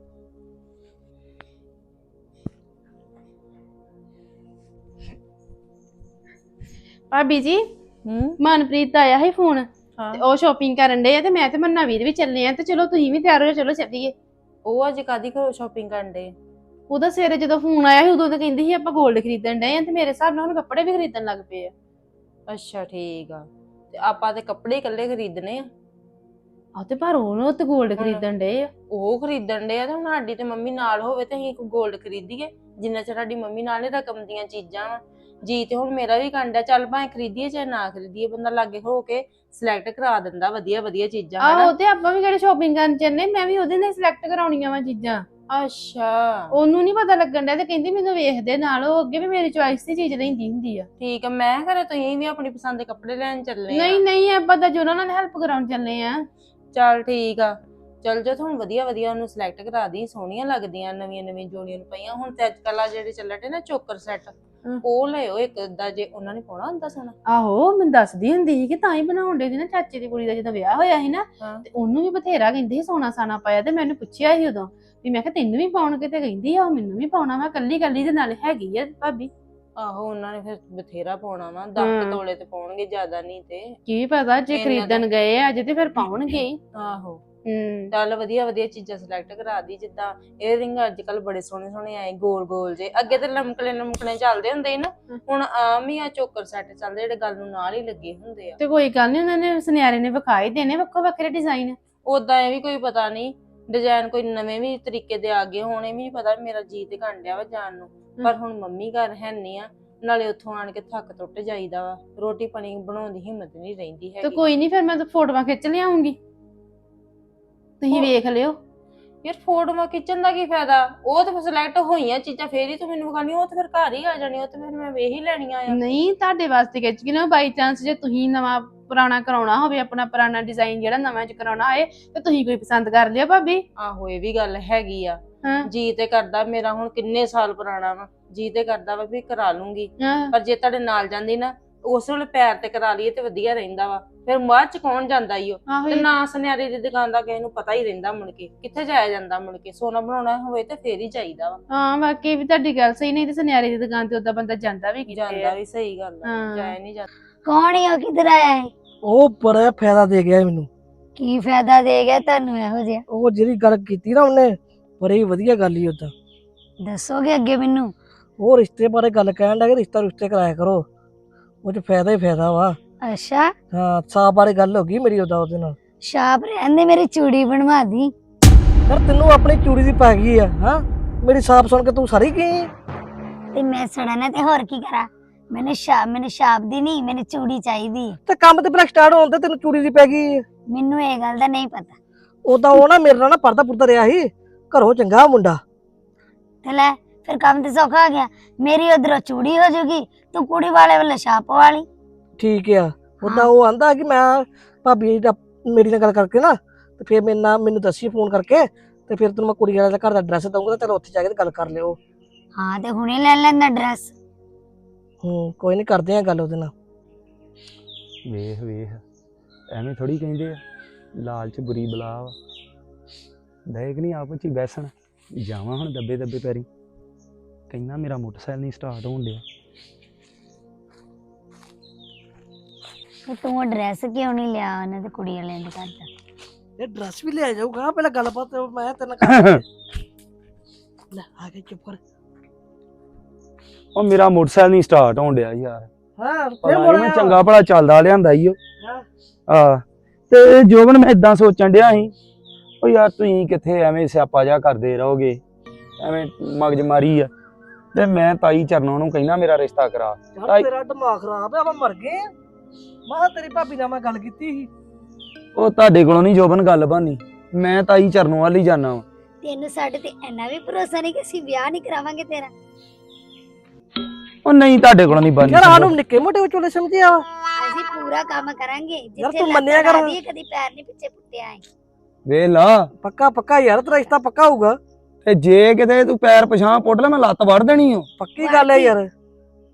ਭਾਬੀ ਜੀ ਹੂੰ। ਮਨਪ੍ਰੀਤ ਦਾ ਆਇਆ ਸੀ ਫੋਨ। ਹਾਂ। ਤੇ ਉਹ ਸ਼ਾਪਿੰਗ ਕਰਨ ਡਏ ਆ ਤੇ ਮੈਂ ਤੇ ਮੰਨਾ ਵੀਰ ਵੀ ਚੱਲੇ ਆ ਤੇ ਚਲੋ ਤੁਸੀਂ ਵੀ ਤਿਆਰ ਹੋ ਜਾਓ, ਚਲੋ ਚੱਲੀਏ। ਉਹ ਅੱਜ ਕਾਦੀ ਘਰੋਂ ਸ਼ਾਪਿੰਗ ਕਰਨ ਦੇ ਉਹਦਾ ਸਵੇਰੇ ਜਦੋਂ ਫੋਨ ਆਇਆ ਸੀ ਉਦੋਂ ਤਾਂ ਕਹਿੰਦੀ ਸੀ ਆਪਾਂ 골ਡ ਖਰੀਦਣ ਡਏ ਆ ਤੇ ਮੇਰੇ ਹਿਸਾਬ ਨਾਲ ਹੁਣ ਕੱਪੜੇ ਵੀ ਖਰੀਦਣ ਲੱਗ ਪਏ ਆ। ਅੱਛਾ ਠੀਕ ਆ। ਤੇ ਆਪਾਂ ਤੇ ਕੱਪੜੇ ਇਕੱਲੇ ਖਰੀਦਣੇ ਆ। ਆ ਤੇ ਪਰ ਉਹਨੂੰ ਤੇ 골ਡ ਖਰੀਦਣ ਡੇ ਆ। ਉਹ ਖਰੀਦਣ ਦੇ ਆ ਤੇ ਹੁਣ ਸਾਡੀ ਤੇ ਮੰਮੀ ਨਾਲ ਹੋਵੇ ਤੇ ਅਸੀਂ 골ਡ ਖਰੀਦੀਏ। ਜਿੰਨਾ ਚਿਰ ਸਾਡੀ ਮੰਮੀ ਨਾਲ ਹੀ ਰਕਮ ਦੀਆਂ ਚੀਜ਼ਾਂ ਵਾ। ਜੀ ਤੇ ਹੁਣ ਮੇਰਾ ਵੀ ਕੰਡਾ ਚੱਲ ਭਾਵੇਂ ਖਰੀਦੀਏ ਚਾਹੇ ਨਾ ਖਰੀਦੀਏ ਬੰਦਾ ਲਾਗੇ ਹੋ ਕੇ ਸਿਲੈਕਟ ਕਰਾ ਦਿੰਦਾ ਵਧੀਆ ਵਧੀਆ ਚੀਜ਼ਾਂ ਆਹੋ ਹਨਾ। ਤੇ ਆਪਾਂ ਵੀ ਕਿਹੜੇ ਸ਼ਾਪਿੰਗ ਕਰਨ ਚੱਲੇ ਮੈਂ ਵੀ ਉਹਦੇ ਨਾਲ ਸਿਲੈਕਟ ਕਰਾਉਣੀਆਂ ਵਾ ਚੀਜ਼ਾਂ। ਅੱਛਾ। ਉਹਨੂੰ ਨਹੀਂ ਪਤਾ ਲੱਗਣ ਡਿਆ ਤੇ ਕਹਿੰਦੀ ਮੈਨੂੰ ਵੇਖਦੇ ਨਾਲ ਉਹ ਅੱਗੇ ਵੀ ਮੇਰੀ ਚੁਆਇਸ ਦੀ ਚੀਜ਼ ਲੈਂਦੀ ਹੁੰਦੀ ਆ। ਠੀਕ ਆ ਮੈਂ ਘਰੇ ਤੁਸੀਂ ਵੀ ਆਪਣੀ ਪਸੰਦ ਦੇ ਕੱਪੜੇ ਲੈਣ ਚੱਲੇ ਆ। ਨਹੀਂ ਨਹੀਂ ਆਪਾਂ ਤਾਂ ਜੋਨਾਂ ਨਾਲ ਹੈਲਪ ਕਰਾਉਣ ਚੱਲੇ ਆ। ਚੱਲ ਠੀਕ ਆ ਚੱਲ ਜਾ ਹੁਣ ਵਧੀਆ ਵਧੀਆ ਉਹਨੂੰ ਸਿਲੈਕਟ ਕਰਾ ਦੀ ਸੋਹਣੀਆਂ ਲੱਗਦੀਆਂ ਨਵੀਆਂ ਨਵੀਆਂ ਜੋੜੀਆਂ ਨੂੰ ਪਈਆਂ ਹੁਣ ਤੇ ਅੱਜ ਆ ਜਿਹੜੇ ਚੱਲਣ ਨੇ ਚੋਕਰ ਸੈੱਟ। ਉਹ ਲਿਓ ਇੱਕ ਅੱਧਾ ਜੇ ਉਹਨਾਂ ਨੇ ਪਾਉਣਾ ਹੁੰਦਾ ਸੋਨਾ ਆਹੋ ਮੈਨੂੰ ਦੱਸਦੀ ਹੁੰਦੀ ਸੀ ਕਿ ਤਾਂ ਹੀ ਬਣਾਉਣ ਡੇ ਸੀ ਨਾ ਚਾਚੇ ਦੀ ਕੁੜੀ ਦਾ ਜਦੋਂ ਵਿਆਹ ਹੋਇਆ ਸੀ ਨਾ ਹਾਂ। ਤੇ ਉਹਨੂੰ ਵੀ ਬਥੇਰਾ ਕਹਿੰਦੇ ਸੀ ਸੋਨਾ ਸਾਨਾ ਪਾਇਆ ਤੇ ਮੈਨੂੰ ਪੁੱਛਿਆ ਸੀ ਉਦੋਂ ਵੀ ਮੈਂ ਕਿਹਾ ਤੈਨੂੰ ਵੀ ਪਾਉਣ ਕਿਤੇ ਕਹਿੰਦੀ ਆ ਉਹ ਮੈਨੂੰ ਵੀ ਪਾਉਣਾ ਵਾ ਕੱਲੀ ਕੱਲੀ ਦੇ ਨਾਲ ਹੈਗੀ ਆ ਭਾਬੀ ਆਹੋ ਉਹਨਾਂ ਨੇ ਫਿਰ ਬਥੇਰਾ ਪਾਉਣਾ ਵਾ। ਹਮ। 10 ਤੋਲੇ ਤੇ ਪਾਉਣਗੇ ਜ਼ਿਆਦਾ ਨਹੀਂ ਤੇ। ਕੀ ਪਤਾ ਜੇ ਖਰੀਦਣ ਗਏ ਅੱਜ ਤੇ ਫਿਰ ਪਾਉਣਗੇ ਹੀ। ਆਹੋ। ਹੂੰ। ਚੱਲ ਵਧੀਆ ਵਧੀਆ ਚੀਜ਼ਾਂ ਸਿਲੈਕਟ ਕਰਾ ਦੀ ਜਿੱਦਾਂ ਇਹ ਰਿੰਗ ਅੱਜ ਕੱਲ ਬੜੇ ਸੋਹਣੇ ਸੋਹਣੇ ਆਏ ਗੋਲ ਗੋਲ ਜੇ। ਅੱਗੇ ਤੇ ਲਮਕਲੇ ਲਮਕਲੇ ਚੱਲਦੇ ਹੁੰਦੇ ਸੀ ਨਾ। ਹੁਣ ਆਮ ਹੀ ਆ ਚੋਕਰ ਸੈੱਟ ਚੱਲਦੇ ਜਿਹੜੇ ਗੱਲ ਨੂੰ ਨਾਲ ਹੀ ਲੱਗੇ ਹੁੰਦੇ ਆ। ਤੇ ਕੋਈ ਗੱਲ ਨਹੀਂ ਉਹਨਾਂ ਨੇ ਸੁਨਿਆਰੇ ਨੇ ਵਿਖਾਈ ਦੇਣੇ ਵੱਖੋ ਵੱਖਰੇ ਡਿਜ਼ਾਈਨ ਉਦਾਂ ਇਹ ਵੀ ਕੋਈ ਪਤਾ ਨਹੀਂ ਡਿਜ਼ਾਈਨ ਕੋਈ ਨਵੇਂ ਵੀ ਤਰੀਕੇ ਦੇ ਆ ਗਏ ਹੋਣੇ ਵੀ ਨਹੀਂ ਪਤਾ ਮੇਰਾ ਜੀ ਤੇ ਡਿਆ ਵਾ ਜਾਣ ਨੂੰ। ਪਰ ਹੁਣ ਮੰਮੀ ਘਰ ਹੈ ਨਹੀਂ ਆ ਨਾਲੇ ਉੱਥੋਂ ਆਣ ਕੇ ਥੱਕ ਟੁੱਟ ਜਾਈਦਾ ਵਾ। ਰੋਟੀ ਪਾਣੀ ਬਣਾਉਣ ਦੀ ਹਿੰਮਤ ਨਹੀਂ ਰਹਿੰਦੀ ਤੇ ਹੈਗੀ। ਕੋਈ ਨਹੀਂ ਫਿਰ ਮੈਂ ਤਾਂ ਫੋਟੋਆਂ ਖਿੱਚ ਲਿਆਉਂਗੀ। ਤੁਸੀਂ ਵੇਖ ਲਿਓ। ਯਾਰ ਫੋਟੋਆਂ ਖਿੱਚਣ ਦਾ ਕੀ ਫਾਇਦਾ? ਉਹ ਤੇ ਸਿਲੈਕਟ ਹੋਈਆਂ ਚੀਜ਼ਾਂ ਫੇਰ ਹੀ ਤੂੰ ਮੈਨੂੰ ਵਿਖਾਣੀ ਉਹ ਤੇ ਫਿਰ ਘਰ ਹੀ ਆ ਜਾਣੀ ਉਹ ਤੇ ਫਿਰ ਮੈਂ ਵੇਖ ਹੀ ਲੈਣੀਆਂ ਆ। ਨਹੀਂ ਤੁਹਾਡੇ ਵਾਸਤੇ ਖਿੱਚ ਕੇ ਨਾ ਬਾਈ ਚਾਂਸ ਜੇ ਤੁਸੀਂ ਨਵਾਂ ਪੁਰਾਣਾ ਕਰਾਉਣਾ ਹੋਵੇ ਆਪਣਾ ਪੁਰਾਣਾ ਡਿਜ਼ਾਈਨ ਜਿਹੜਾ ਨਵਾਂ ਚ ਕਰਾਉਣਾ ਹੋਏ ਤੇ ਤੁਸੀਂ ਕੋਈ ਪਸੰਦ ਕਰ ਲਿਓ ਭਾਬੀ। ਆਹੋ ਇਹ ਵੀ ਗੱਲ ਹੈਗੀ ਆ। ਹਾਂ। ਜੀ ਤੇ ਕਰਦਾ ਮੇਰਾ ਹੁਣ ਕਿੰਨੇ ਸਾਲ ਪੁਰਾਣਾ ਵਾ। ਜੀ ਤੇ ਕਰਦਾ ਵਾ ਵੀ ਕਰਾ ਲੂੰਗੀ। ਹਾਂ। ਪਰ ਜੇ ਤੁਹਾਡੇ ਨਾਲ ਜਾਂਦੀ ਨਾ ਉਸ ਵੇਲੇ ਪੈਰ ਤੇ ਕਰਾ ਲਈਏ ਤੇ ਵਧੀਆ ਰਹਿੰਦਾ ਵਾ। ਫਿਰ ਬਾਅਦ ਚ ਕੌਣ ਜਾਂਦਾ ਈ ਉਹ ਆਹੋ ਤੇ ਇਹ- ਨਾ ਸੁਨਿਆਰੇ ਦੀ ਦੁਕਾਨ ਦਾ ਕਿਸੇ ਨੂੰ ਪਤਾ ਹੀ ਰਹਿੰਦਾ ਮੁੜ ਕੇ। ਕਿੱਥੇ ਜਾਇਆ ਜਾਂਦਾ ਮੁੜ ਕੇ? ਸੋਨਾ ਬਣਾਉਣਾ ਹੋਵੇ ਤੇ ਫੇਰ ਹੀ ਚਾਹੀਦਾ ਵਾ। ਹਾਂ ਬਾਕੀ ਵੀ ਤੁਹਾਡੀ ਗੱਲ ਸਹੀ ਨਹੀਂ ਤੇ ਸੁਨਿਆਰੇ ਦੀ ਦੁਕਾਨ ਤੇ ਉਦਾਂ ਬੰਦਾ ਜਾਂਦਾ ਵੀ ਕਿਤੇ ਜਾਂਦਾ ਆ। ਵੀ ਸਹੀ ਗੱਲ ਆ ਹਾਂ। ਜਾਇਆ ਨਹੀਂ ਜਾਂਦਾ। ਕੌਣ ਹੈ ਉਹ ਕਿੱਧਰ ਆਇਆ ਹੈ ਉਹ ਬੜਾ ਫਾਇਦਾ ਦੇ ਗਿਆ ਮੈਨੂੰ। ਕੀ ਫਾਇਦਾ ਦੇ ਗਿਆ ਤੁਹਾਨੂੰ ਇਹੋ ਜਿਹਾ? ਉਹ ਜਿਹੜੀ ਗੱਲ ਕੀਤੀ ਨਾ ਉਹਨੇ ਬੜੀ ਵਧੀਆ ਗੱਲ ਹੀ ਉਦਾਂ ਦੱਸੋਗੇ ਅੱਗੇ ਮੈਨੂੰ? ਉਹ ਰਿਸ਼ਤੇ ਬਾਰੇ ਗੱਲ ਕਹਿਣ ਲੱਗੇ ਰਿਸ਼ਤਾ ਰਿਸ਼ਤੇ ਕਰਾਇਆ ਕਰੋ। ਉਹ ਚ ਫਾਇਦਾ ਹੀ ਫਾਇਦਾ ਵਾ। ਅੱਛਾ। ਹਾਂ ਸਾਹ ਬਾਰੇ ਗੱਲ ਹੋ ਗਈ ਮੇਰੀ ਉਦਾਂ ਉਹਦੇ ਨਾਲ। ਸ਼ਾਪ ਰਹਿੰਦੇ ਮੇਰੀ ਚੂੜੀ ਬਣਵਾ ਦੀ। ਯਾਰ ਤੈਨੂੰ ਆਪਣੀ ਚੂੜੀ ਦੀ ਪੈ ਗਈ ਆ ਹਾਂ? ਮੇਰੀ ਸਾਫ਼ ਸੁਣ ਕੇ ਤੂੰ ਸਾਰੀ ਗਈ। ਤੇ ਮੈਂ ਸੜਨਾ ਤੇ ਹੋਰ ਕੀ ਕਰਾਂ? ਮੈਨੂੰ ਸ਼ਾਪ ਮੈਨੂੰ ਸ਼ਾਪ ਦੀ ਨਹੀਂ ਮੈਨੂੰ ਚੂੜੀ ਚਾਹੀਦੀ। ਤੇ ਕੰਮ ਤੇ ਪਹਿਲਾਂ ਸਟਾਰਟ ਹੋਣ ਤੇ ਤੈਨੂੰ ਚੂੜੀ ਦੀ ਪੈ ਗਈ। ਮੈਨੂੰ ਇਹ ਗੱਲ ਦਾ ਨਹੀਂ ਪਤਾ। ਉਦਾਂ ਉਹ ਨਾ ਮੇਰੇ ਨਾਲ ਨਾ ਪਰਦਾ ਪੁਰਦਾ ਰਿਹਾ ਸੀ। ਘਰੋਂ ਚੰਗਾ ਮੁੰਡਾ। ਤੇ ਲੈ ਫਿਰ ਕੰਮ ਤੇ ਸੌਖਾ ਆ ਗਿਆ। ਮੇਰੀ ਉਧਰੋਂ ਚੂੜੀ ਹੋ ਜੂਗੀ ਤੂੰ ਕੁੜੀ ਵਾਲੇ ਵੱਲੋਂ ਛਾਪ ਵਾਲੀ ਠੀਕ ਆ। ਉਦਾਂ ਉਹ ਆਂਦਾ ਕਿ ਮੈਂ ਭਾਬੀ ਦਾ ਮੇਰੀ ਨਾਲ ਗੱਲ ਕਰਕੇ ਨਾ ਤੇ ਫਿਰ ਮੇਰੇ ਨਾਲ ਮੈਨੂੰ ਦੱਸੀ ਫੋਨ ਕਰਕੇ ਤੇ ਫਿਰ ਤੈਨੂੰ ਮੈਂ ਕੁੜੀ ਵਾਲੇ ਦਾ ਘਰ ਦਾ ਐਡਰੈਸ ਦਊਂਗਾ ਤੇ ਚਲੋ ਉੱਥੇ ਜਾ ਕੇ ਤੇ ਗੱਲ ਕਰ ਲਿਓ। ਹਾਂ ਤੇ ਹੁਣੇ ਲੈ ਲੈਂਦਾ ਡਰੈਸ ਹੂੰ ਕੋਈ ਨਹੀਂ ਕਰਦੇ ਆ ਗੱਲ ਉਹਦੇ ਨਾਲ। ਵੇਖ ਵੇਖ। ਐਵੇਂ ਥੋੜੀ ਕਹਿੰਦੇ ਆ ਲਾਲਚ ਬੁਰੀ ਬਲਾ ਵਾ। ਦੇਖ ਨਹੀਂ ਆਪ ਚ ਹੀ ਬੈਸਣ। ਜਾਵਾਂ ਹੁਣ ਦੱਬੇ ਦੱਬੇ ਪੈਰੀ। ਕਹਿੰਦਾ ਮੇਰਾ ਮੋਟਰਸਾਈਕਲ ਨਹੀਂ ਸਟਾਰਟ ਹੋਣ ਡਿਆ। ਤੇ ਤੂੰ ਡਰੈਸ ਕਿਉਂ ਨਹੀਂ ਲਿਆ? ਉਹਨਾਂ ਦੇ ਕੁੜੀ ਵਾਲਿਆਂ ਦੇ ਘਰ ਦਾ। ਇਹ ਡਰੈਸ ਵੀ ਲਿਆ ਜਾਊਗਾ। ਪਹਿਲਾਂ ਗੱਲਬਾਤ ਮੈਂ ਤੇਰੇ ਨਾਲ ਕਰ ਲੈ ਆ ਕੇ ਚੁੱਪ ਕਰ। ਉਹ ਮੇਰਾ ਮੋਟਰਸਾਈਕਲ ਨਹੀਂ ਸਟਾਰਟ ਹੋਣ ਡਿਆ ਯਾਰ। ਹਾਂ ਪਤਾ ਫਿਰ ਨੀ ਮੈਂ ਚੰਗਾ ਭਲਾ ਚੱਲਦਾ ਲਿਆਂਦਾ ਈ ਉਹ ਹਾਂ। ਆ ਤੇ ਜੋਬਨ ਮੈਂ ਇਦਾਂ ਸੋਚਣ ਡਿਆ ਸੀ ਉਹ ਯਾਰ ਤੁਸੀਂ ਕਿੱਥੇ ਐਵੇਂ ਸਿਆਪਾ ਜਾ ਕਰਦੇ ਰਹੋਗੇ? ਐਵੇਂ ਮਗਜ ਮਾਰੀ ਆ। ਤੇ ਮੈਂ ਤਾਈ ਚਰਨੋਂ ਨੂੰ ਕਹਿੰਦਾ ਮੇਰਾ ਰਿਸ਼ਤਾ ਕਰਾ। ਯਾਰ ਤਾਈ- ਤੇਰਾ ਦਿਮਾਗ ਖਰਾਬ ਹੈ ਆਪਾਂ ਮਰ ਗਏ ਆ। ਮੈਂ ਤੇਰੀ ਭਾਬੀ ਨਾਲ ਮੈਂ ਗੱਲ ਕੀਤੀ ਸੀ। ਉਹ ਤੁਹਾਡੇ ਕੋਲੋਂ ਨਹੀਂ ਜੋਬਨ ਗੱਲ ਬਾਨੀ ਮੈਂ ਤਾਈ ਚਰਨੋਂ ਵੱਲ ਜਾਣਾ ਵਾ। ਤੈਨੂੰ ਸਾਡੇ ਤੇ ਇੰਨਾ ਵੀ ਭਰੋਸਾ ਨਹੀਂ ਕਿ ਅਸੀਂ ਵਿਆਹ ਨਹੀਂ ਕਰਾਵਾਂਗੇ ਤੇਰਾ। ਉਹ ਨਹੀਂ ਤੁਹਾਡੇ ਕੋਲੋਂ ਨਹੀਂ ਬਾਨੀ ਯਾਰ ਆਨੂੰ ਨਿੱਕੇ ਮੋਟੇ ਵਿਚੋਲੇ ਸਮਝਿਆ। ਅਸੀਂ ਪੂਰਾ ਕੰਮ ਕਰਾਂਗੇ ਜਿੱਥੇ ਤੂੰ ਮੰਨਿਆ ਕਰ। ਲਾ ਕਦੀ ਪੈਰ ਨਹੀਂ ਪਿੱਛੇ ਪੁੱਟਿਆ ਹੈ ਵੇ ਲਾ। ਪੱਕਾ ਪੱਕਾ ਯਾਰ ਤੇਰਾ ਰਿਸ਼ਤਾ ਪੱਕਾ ਹੋਊਗਾ। ਤੇ ਜੇ ਕਿਤੇ ਤੂੰ ਪੈਰ ਪਛਾਂ ਪੁੱਟ ਲੈ ਮੈਂ ਲੱਤ ਵੜ ਦੇਣੀ ਓ ਪੱਕੀ ਗੱਲ ਹੈ ਯਾਰ।